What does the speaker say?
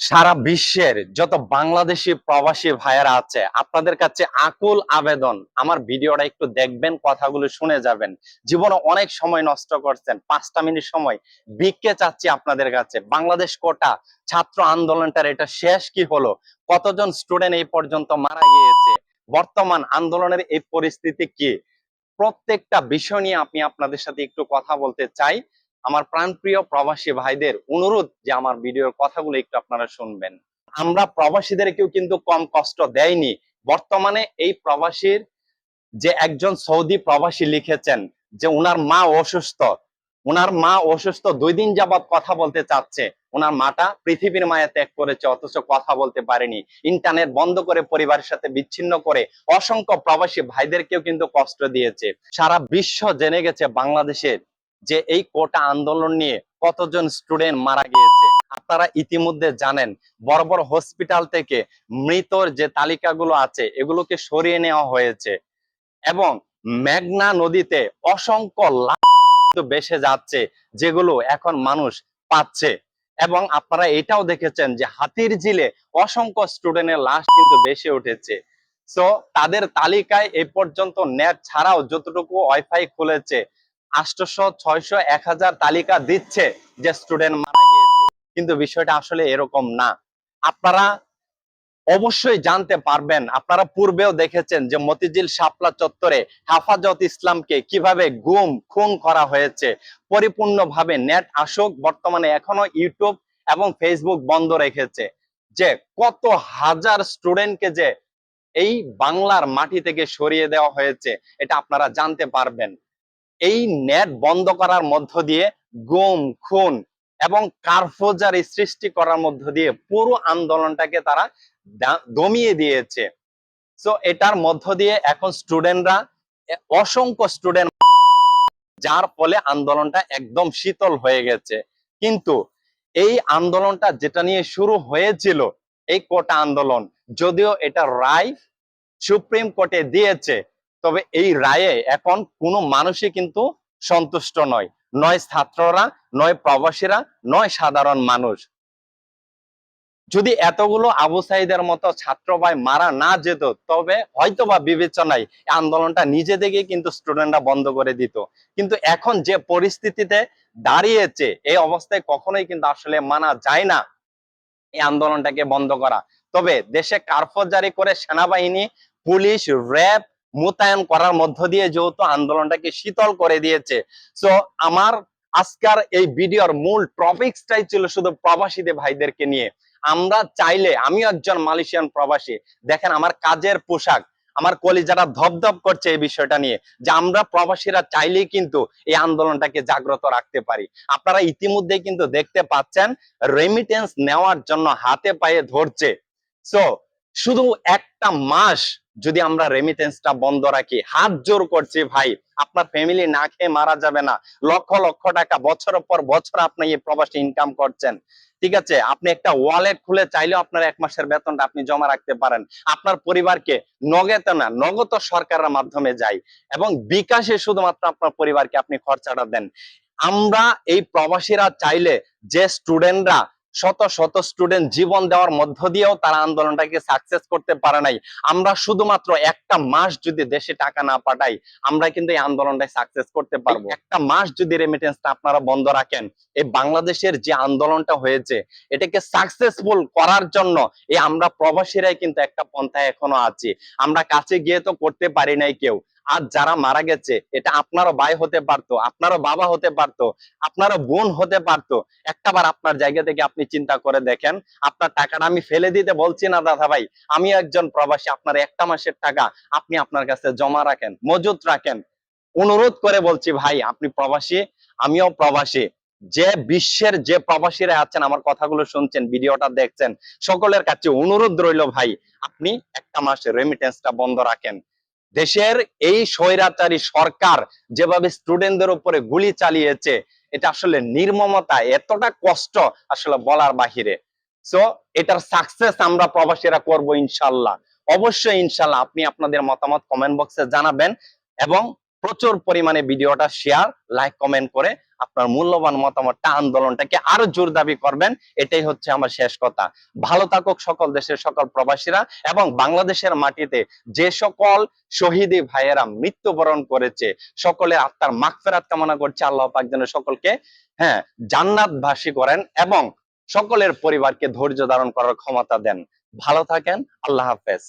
সারা বিশ্বের যত বাংলাদেশি প্রবাসী ভাইয়েরা আছে, আপনাদের কাছে আকুল আবেদন। আমার ভিডিওটা একটু দেখবেন, কথাগুলো শুনে যাবেন। জীবনে অনেক সময় নষ্ট করছেন, পাঁচটা মিনিট সময় বিককে চাচ্ছি আপনাদের কাছে। বাংলাদেশ কোটা, ছাত্র আন্দোলনটার এটা শেষ কি হলো? কতজন স্টুডেন্ট এই পর্যন্ত মারা গিয়েছে? বর্তমান আন্দোলনের এই পরিস্থিতি কি? প্রত্যেকটা বিষয় নিয়ে আমি আপনাদের সাথে একটু কথা বলতে চাই। আমার প্রাণপ্রিয় প্রবাসী ভাইদের অনুরোধ যে আমার ভিডিওর কথাগুলো একটু আপনারা শুনবেন। আমরা প্রবাসীদেরকেও কিন্তু কম কষ্ট দেয়নি। বর্তমানে এই প্রবাসীর যে একজন সৌদি প্রবাসী লিখেছেন যে উনার মা অসুস্থ, উনার মা অসুস্থ দুই দিন যাবৎ কথা বলতে চাচ্ছে ওনার মাটা পৃথিবীর মায়া ত্যাগ করেছে, অথচ কথা বলতে পারেনি। ইন্টারনেট বন্ধ করে পরিবারের সাথে বিচ্ছিন্ন করে অসংখ্য প্রবাসী ভাইদেরকেও কিন্তু কষ্ট দিয়েছে। সারা বিশ্ব জেনে গেছে বাংলাদেশের যে এই কোটা আন্দোলন নিয়ে কতজন স্টুডেন্ট মারা গিয়েছে। আপনারা ইতিমধ্যে জানেন, বড় বড় হসপিটাল থেকে মৃতর যে তালিকাগুলো আছে, এগুলোকে সরিয়ে নেওয়া হয়েছে। এবং মেঘনা নদীতে অসংখ্য বেসে যাচ্ছে, যেগুলো এখন মানুষ পাচ্ছে। এবং আপনারা এটাও দেখেছেন যে হাতির ঝিলে অসংখ্য স্টুডেন্টের লাশ কিন্তু বেশি উঠেছে। সো তাদের তালিকায় এ পর্যন্ত নেট ছাড়াও যতটুকু ওয়াইফাই খুলেছে আটশোশো ছয়শো, এক হাজার তালিকা দিচ্ছে যে স্টুডেন্ট মারা গিয়েছে। কিন্তু বিষয়টা আসলে এরকম না। আপনারা অবশ্যই জানতে পারবেন, আপনারা পূর্বেও দেখেছেন যে মতিঝিল শাপলা চত্বরে হেফাজত ইসলামকে কীভাবে গুম, খুন করা হয়েছে। পরিপূর্ণভাবে নেট আসুক, বর্তমানে এখনও ইউটিউব এবং ফেসবুক বন্ধ রেখেছে যে কত হাজার স্টুডেন্টকে যে এই বাংলার মাটি থেকে সরিয়ে দেওয়া হয়েছে, এটা আপনারা জানতে পারবেন। এই নেট বন্ধ করার মধ্য দিয়ে গুম, খুন এবং কারফোজারি সৃষ্টি করার মধ্য দিয়ে পুরো আন্দোলনটাকে তারা দমিয়ে দিয়েছে। সো এটার মধ্য দিয়ে এখন স্টুডেন্টরা অসংখ্য স্টুডেন্ট যার ফলে আন্দোলনটা একদম শীতল হয়ে গেছে। কিন্তু এই আন্দোলনটা যেটা নিয়ে শুরু হয়েছিল, এই কোটা আন্দোলন, যদিও এটা রায় সুপ্রিম কোর্টে দিয়েছে তবে এই রায়ে এখন কোনো মানুষই কিন্তু সন্তুষ্ট নয়। নয় ছাত্ররা, নয় প্রবাসীরা, নয় সাধারণ মানুষ। যদি এতগুলো আবু সাইদের মতো ছাত্র ভাই মারা না যেত, তবে হয়তো বা বিবেচনায় আন্দোলনটা নিজে থেকে কিন্তু স্টুডেন্টরা বন্ধ করে দিত। কিন্তু এখন যে পরিস্থিতিতে দাঁড়িয়েছে, এই অবস্থায় কখনোই কিন্তু আসলে মানা যায় না এই আন্দোলনটাকে বন্ধ করা। তবে দেশে কার্ফত জারি করে সেনাবাহিনী, পুলিশ, র্যাব মোতায়েন করার মধ্য দিয়ে যেহেতু আন্দোলনটাকে শীতল করে দিয়েছে। সো আমার আজকের এই ভিডিওর মূল টপিকসটাই ছিল শুধু প্রবাসীদের ভাইদেরকে নিয়ে। আমরা চাইলে, আমিও একজন মালয়েশিয়ান প্রবাসী, দেখেন আমার কাজের পোশাক, আমার কলিজারা ধপধপ করছে এই বিষয়টা নিয়ে, যে আমরা প্রবাসীরা চাইলেই কিন্তু এই আন্দোলনটাকে জাগ্রত রাখতে পারি। আপনারা ইতিমধ্যে কিন্তু দেখতে পাচ্ছেন রেমিটেন্স নেওয়ার জন্য হাতে পায়ে ধরছে। সো শুধু একটা মাস যদি আমরা রেমিটেন্সটা বন্ধ রাখি, হাত জোর করছি ভাই, আপনার ফ্যামিলি না খেয়ে মারা যাবে না। লক্ষ লক্ষ টাকা বছরের পর বছর আপনি এই প্রবাসী ইনকাম করছেন। ঠিক আছে? আপনি একটা ওয়ালেট খুলে চাইলেও আপনার এক মাসের বেতনটা আপনি জমা রাখতে পারেন। আপনার পরিবারকে নগদ না, নগদ সরকারের মাধ্যমে যায় এবং বিকাশে শুধুমাত্র আপনার পরিবারকে আপনি খরচাটা দেন। আমরা এই প্রবাসীরা চাইলে যে স্টুডেন্টরা শত শত স্টুডেন্ট জীবন দেওয়ার মধ্য দিয়েও তারা আন্দোলনটাকে সাকসেস করতে পারে নাই। আমরা শুধুমাত্র একটা মাস যদি দেশে টাকা না পাঠাই আমরা কিন্তু এই আন্দোলনটাই সাকসেস করতে পারব। একটা মাস যদি রেমিটেন্সটা আপনারা বন্ধ রাখেন এই বাংলাদেশের যে আন্দোলনটা হয়েছে এটাকে সাকসেসফুল করার জন্য এই আমরা প্রবাসীরাই কিন্তু একটা পন্থায় এখনও আছি। আমরা কাছে গিয়ে তো করতে পারি নাই কেউ। আর যারা মারা গেছে, এটা আপনারও ভাই হতে পারতো, আপনারও বাবা হতে পারতো, আপনারও বোন হতে পারতো। একটাবার আপনার জায়গা থেকে আপনি চিন্তা করে দেখেন, আপনার টাকাটা আমি ফেলে দিতে বলছি না দাদা ভাই আমি একজন প্রবাসী, আপনার একটা মাসের টাকা আপনি আপনার কাছে জমা রাখেন, মজুত রাখেন। অনুরোধ করে বলছি, ভাই, আপনি প্রবাসী, আমিও প্রবাসী। যে বিশ্বের যে প্রবাসীরা আছেন, আমার কথাগুলো শুনছেন, ভিডিওটা দেখছেন, সকলের কাছে অনুরোধ রইল, ভাই, আপনি একটা মাস রেমিটেন্সটা বন্ধ রাখেন। দেশের এই স্বৈরাচারী সরকার যেভাবে স্টুডেন্টদের উপরে গুলি চালিয়েছে, এটা আসলে নির্মমতা, এতটা কষ্ট আসলে বলার বাহিরে। সো এটার সাকসেস আমরা প্রবাসীরা করব ইনশাল্লাহ। অবশ্যই ইনশাল্লাহ আপনি আপনাদের মতামত কমেন্ট বক্সে জানাবেন এবং প্রচুর পরিমাণে ভিডিওটা শেয়ার লাইক কমেন্ট করে আপনার মূল্যবান মতামতটা আন্দোলনটাকে আরও জোর দাবি করবেন, এটাই হচ্ছে আমার শেষ কথা। ভালো থাকুক সকল দেশের সকল প্রবাসীরা এবং বাংলাদেশের মাটিতে যে সকল শহীদি ভাইয়েরা মৃত্যুবরণ করেছে সকলের আত্মার মাগফেরাত কামনা করছে, আল্লাহ পাক যেন সকলকে হ্যাঁ জান্নাত জান্নাতবাসী করেন এবং সকলের পরিবারকে ধৈর্য ধারণ করার ক্ষমতা দেন। ভালো থাকেন, আল্লাহ হাফেজ।